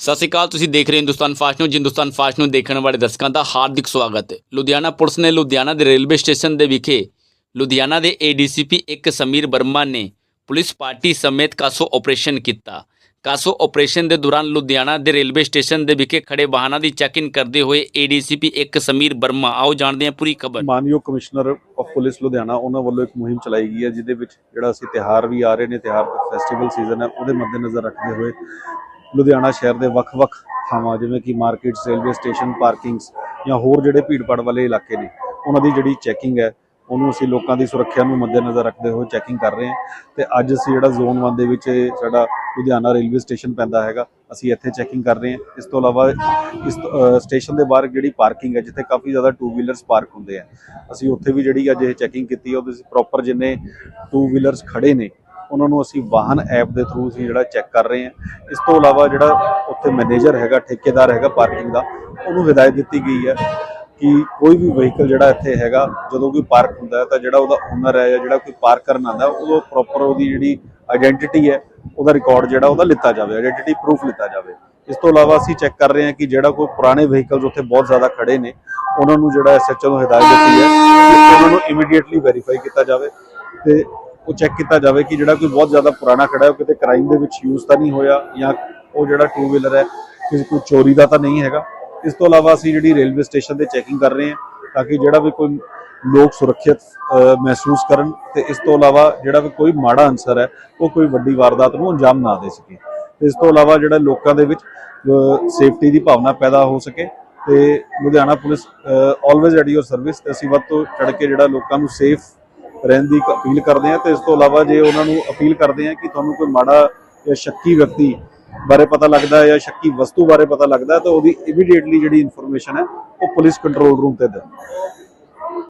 ਸਤਿ ਸ਼੍ਰੀ ਅਕਾਲ, ਤੁਸੀਂ ਦੇਖ ਰਹੇ ਹੋ Hindustan fast news. Hindustan fast news ਦੇਖਣ ਵਾਲੇ ਦਰਸ਼ਕਾਂ ਦਾ ਹਾਰਦਿਕ ਸਵਾਗਤ ਹੈ। ਲੁਧਿਆਣਾ ਪੁਲਿਸ ਨੇ ਲੁਧਿਆਣਾ ਦੇ ਰੇਲਵੇ ਸਟੇਸ਼ਨ ਦੇ ਵਿਖੇ ਲੁਧਿਆਣਾ ਦੇ ਏਡੀਸੀਪੀ ਇੱਕ ਸਮੀਰ ਵਰਮਾ ਨੇ ਪੁਲਿਸ ਪਾਰਟੀ ਸਮੇਤ ਕਾਸੋ ਆਪਰੇਸ਼ਨ ਕੀਤਾ। ਕਾਸੋ ਆਪਰੇਸ਼ਨ ਦੇ ਦੌਰਾਨ ਲੁਧਿਆਣਾ ਦੇ ਰੇਲਵੇ ਸਟੇਸ਼ਨ ਦੇ ਵਿਖੇ ਖੜੇ ਵਾਹਨਾਂ ਦੀ ਚੈਕਿੰਗ ਕਰਦੇ ਹੋਏ ਏਡੀਸੀਪੀ ਇੱਕ ਸਮੀਰ ਵਰਮਾ, ਆਓ ਜਾਣਦੇ ਹਾਂ ਪੂਰੀ ਖਬਰ। ਮਾਨਯੋਗ ਕਮਿਸ਼ਨਰ ਆਫ ਪੁਲਿਸ ਲੁਧਿਆਣਾ ਉਹਨਾਂ ਵੱਲੋਂ ਇੱਕ ਮੁਹਿੰਮ ਚਲਾਈ ਗਈ ਹੈ, ਜਿਹਦੇ ਵਿੱਚ ਜਿਹੜਾ ਅਸੀਂ ਤਿਹਾਰ ਵੀ ਆ ਰਹੇ ਨੇ, ਤਿਹਾਰ ਫੈਸਟੀਵਲ ਸੀਜ਼ਨ ਹੈ, ਉਹਦੇ ਮੱਦੇਨਜ਼ਰ ਰੱਖਦੇ ਹੋਏ ਲੁਧਿਆਣਾ ਸ਼ਹਿਰ ਦੇ ਵੱਖ-ਵੱਖ ਥਾਵਾਂ, ਜਿਵੇਂ ਕਿ ਮਾਰਕੀਟਸ ਰੇਲਵੇ ਸਟੇਸ਼ਨ ਪਾਰਕਿੰਗਸ ਜਾਂ ਹੋਰ ਜਿਹੜੇ ਭੀੜਪਾੜ ਵਾਲੇ ਇਲਾਕੇ ਨੇ, ਉਹਨਾਂ ਦੀ ਜਿਹੜੀ ਚੈਕਿੰਗ ਹੈ, ਉਹਨੂੰ ਅਸੀਂ ਲੋਕਾਂ ਦੀ ਸੁਰੱਖਿਆ ਨੂੰ ਮੱਦੇਨਜ਼ਰ ਰੱਖਦੇ ਹੋਏ ਚੈਕਿੰਗ ਕਰ ਰਹੇ ਹਾਂ ਤੇ ਅੱਜ ਅਸੀਂ ਜਿਹੜਾ ਜ਼ੋਨ 1 ਦੇ ਵਿੱਚ ਸਾਡਾ ਲੁਧਿਆਣਾ ਰੇਲਵੇ ਸਟੇਸ਼ਨ ਪੈਂਦਾ ਹੈਗਾ, ਅਸੀਂ ਇੱਥੇ ਚੈਕਿੰਗ ਕਰ ਰਹੇ ਹਾਂ। ਇਸ ਤੋਂ ਇਲਾਵਾ ਇਸ ਸਟੇਸ਼ਨ ਦੇ ਬਾਹਰ ਜਿਹੜੀ ਪਾਰਕਿੰਗ ਹੈ, ਜਿੱਥੇ ਕਾਫੀ ਜ਼ਿਆਦਾ ਟੂ ਵੀਲਰਸ ਪਾਰਕ ਹੁੰਦੇ ਆ, ਅਸੀਂ ਉੱਥੇ ਵੀ ਜਿਹੜੀ ਅੱਜ ਇਹ ਚੈਕਿੰਗ ਕੀਤੀ ਹੈ, ਉਹਦੇ ਪ੍ਰੋਪਰ ਜਿੰਨੇ ਟੂ ਵੀਲਰਸ ਖੜੇ ਨੇ ਉਹਨਾਂ ਨੂੰ ਅਸੀਂ ਵਾਹਨ ਐਪ ਦੇ ਥਰੂ ਅਸੀਂ ਜਿਹੜਾ ਚੈੱਕ ਕਰ ਰਹੇ ਹਾਂ। ਇਸ ਤੋਂ ਇਲਾਵਾ ਜਿਹੜਾ ਉੱਥੇ ਮੈਨੇਜਰ ਹੈਗਾ, ਠੇਕੇਦਾਰ ਹੈਗਾ ਪਾਰਕਿੰਗ ਦਾ, ਉਹਨੂੰ ਹਦਾਇਤ ਦਿੱਤੀ ਗਈ ਹੈ ਕਿ ਕੋਈ ਵੀ ਵਹੀਕਲ ਜਿਹੜਾ ਇੱਥੇ ਹੈਗਾ, ਜਦੋਂ ਕੋਈ ਪਾਰਕ ਹੁੰਦਾ ਤਾਂ ਜਿਹੜਾ ਉਹਦਾ ਓਨਰ ਹੈ ਜਾਂ ਜਿਹੜਾ ਕੋਈ ਪਾਰਕ ਕਰਨ ਆਉਂਦਾ ਉਹ ਪ੍ਰੋਪਰ ਉਹਦੀ ਜਿਹੜੀ ਆਇਡੈਂਟੀਟੀ ਹੈ, ਉਹਦਾ ਰਿਕਾਰਡ ਜਿਹੜਾ ਉਹਦਾ ਲਿੱਤਾ ਜਾਵੇ ਆਇਡੈਂਟੀਟੀ ਪ੍ਰੂਫ ਲਿੱਤਾ ਜਾਵੇ। ਇਸ ਤੋਂ ਇਲਾਵਾ ਅਸੀਂ ਚੈੱਕ ਕਰ ਰਹੇ ਹਾਂ ਕਿ ਜਿਹੜਾ ਕੋਈ ਪੁਰਾਣੇ ਵਹੀਕਲਸ ਉੱਥੇ ਬਹੁਤ ਜ਼ਿਆਦਾ ਖੜੇ ਨੇ, ਉਹਨਾਂ ਨੂੰ ਜਿਹੜਾ ਐਸਐਚਓ ਨੂੰ ਹਦਾਇਤ ਦਿੱਤੀ ਹੈ ਕਿ ਉਹਨਾਂ ਨੂੰ ਇਮੀਡੀਏਟਲੀ ਵੈਰੀਫਾਈ ਕੀਤਾ ਜਾਵੇ ਤੇ ਉਹ ਚੈੱਕ ਕੀਤਾ ਜਾਵੇ ਕਿ ਜਿਹੜਾ ਕੋਈ ਬਹੁਤ ਜ਼ਿਆਦਾ ਪੁਰਾਣਾ ਖੜਾ ਹੈ, ਉਹ ਕਿਤੇ ਕ੍ਰਾਈਮ ਦੇ ਵਿੱਚ ਯੂਜ਼ ਤਾਂ ਨਹੀਂ ਹੋਇਆ ਜਾਂ ਉਹ ਜਿਹੜਾ ਟੂ ਵੀਲਰ ਹੈ, ਕਿਸੇ ਕੋਈ ਚੋਰੀ ਦਾ ਤਾਂ ਨਹੀਂ ਹੈਗਾ। ਇਸ ਤੋਂ ਇਲਾਵਾ ਅਸੀਂ ਜਿਹੜੀ ਰੇਲਵੇ ਸਟੇਸ਼ਨ ਤੇ ਚੈਕਿੰਗ ਕਰ ਰਹੇ ਹਾਂ ਤਾਂ ਕਿ ਜਿਹੜਾ ਵੀ ਕੋਈ ਲੋਕ ਸੁਰੱਖਿਅਤ ਮਹਿਸੂਸ ਕਰਨ ਤੇ ਇਸ ਤੋਂ ਇਲਾਵਾ ਜਿਹੜਾ ਵੀ ਕੋਈ ਮਾੜਾ ਅਨਸਰ ਹੈ, ਉਹ ਕੋਈ ਵੱਡੀ ਵਾਰਦਾਤ ਨੂੰ ਅੰਜਾਮ ਨਾ ਦੇ ਸਕੇ। ਇਸ ਤੋਂ ਇਲਾਵਾ ਜਿਹੜਾ ਲੋਕਾਂ ਦੇ ਵਿੱਚ ਸੇਫਟੀ ਦੀ ਭਾਵਨਾ ਪੈਦਾ ਹੋ ਸਕੇ ਤੇ Ludhiana police always ready your service ਤੇ ਅਸੀਂ ਵੱਧ ਤੋਂ ਚੜ ਕੇ ਜਿਹੜਾ ਲੋਕਾਂ ਨੂੰ ਸੇਫ ਰਹਿਣ ਦੀ ਅਪੀਲ ਕਰਦੇ ਹਾਂ ਤੇ ਇਸ ਤੋਂ ਇਲਾਵਾ ਜੇ ਉਹਨਾਂ ਨੂੰ ਅਪੀਲ ਕਰਦੇ ਹਾਂ ਕਿ ਤੁਹਾਨੂੰ ਕੋਈ ਮਾੜਾ ਜਾਂ ਸ਼ੱਕੀ ਵਿਅਕਤੀ ਬਾਰੇ ਪਤਾ ਲੱਗਦਾ ਜਾਂ ਸ਼ੱਕੀ ਵਸਤੂ ਬਾਰੇ ਪਤਾ ਲੱਗਦਾ ਤਾਂ ਉਹਦੀ ਇਮੀਡੀਏਟਲੀ ਜਿਹੜੀ ਇਨਫੋਰਮੇਸ਼ਨ ਹੈ, ਉਹ ਪੁਲਿਸ ਕੰਟਰੋਲ ਰੂਮ ਤੇ ਦਿਓ।